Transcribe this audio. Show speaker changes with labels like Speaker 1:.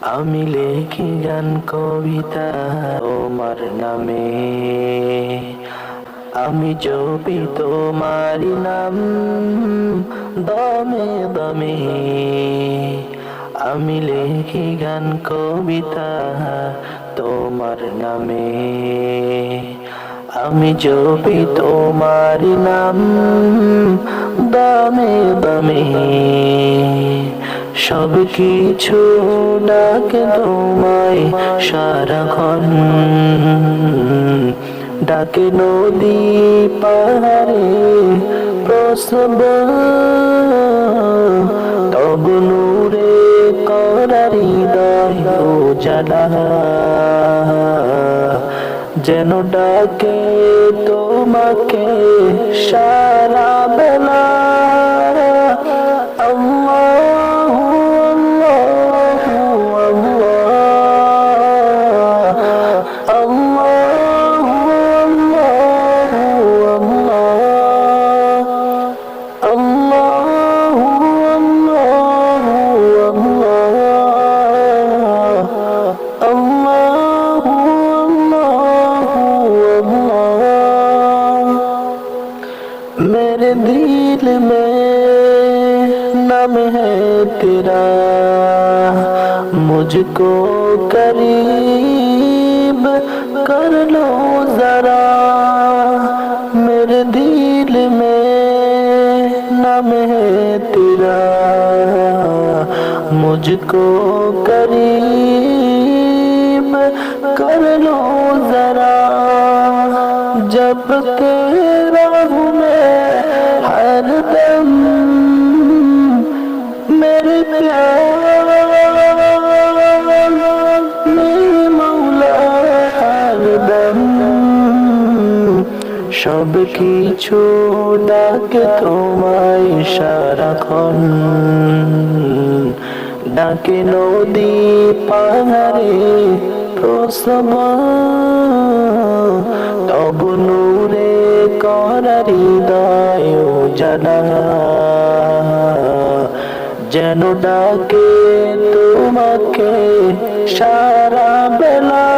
Speaker 1: আমি লেখি গান কবিতা তোমার নামে। আমি জপি তোমার নাম দমে দমে। আমি লেখি গান কবিতা তোমার নামে। আমি জপি তোমার নাম দমে দমে। সব কিছু ডাকে তোমায় সারাক্ষণ। ডাকে নদী পাহাড়ে প্রসব তব নূরে করারি দয় জানা যেন ডাকে তোমাকে সারা বেলা। मेरे दिल में नाम है तेरा। मुझको करीब कर लो जरा। मेरे दिल में नम है तेरा। मुझको करीब कर लो जरा। जब तेरा সব কিছু ডাকে তোমায় সারাক্ষণ। ডাকে নদী পাহাড়ে প্রসব তব নূরে করারি দয় জানা যেন ডাকে তোমাকে সারা বেলা।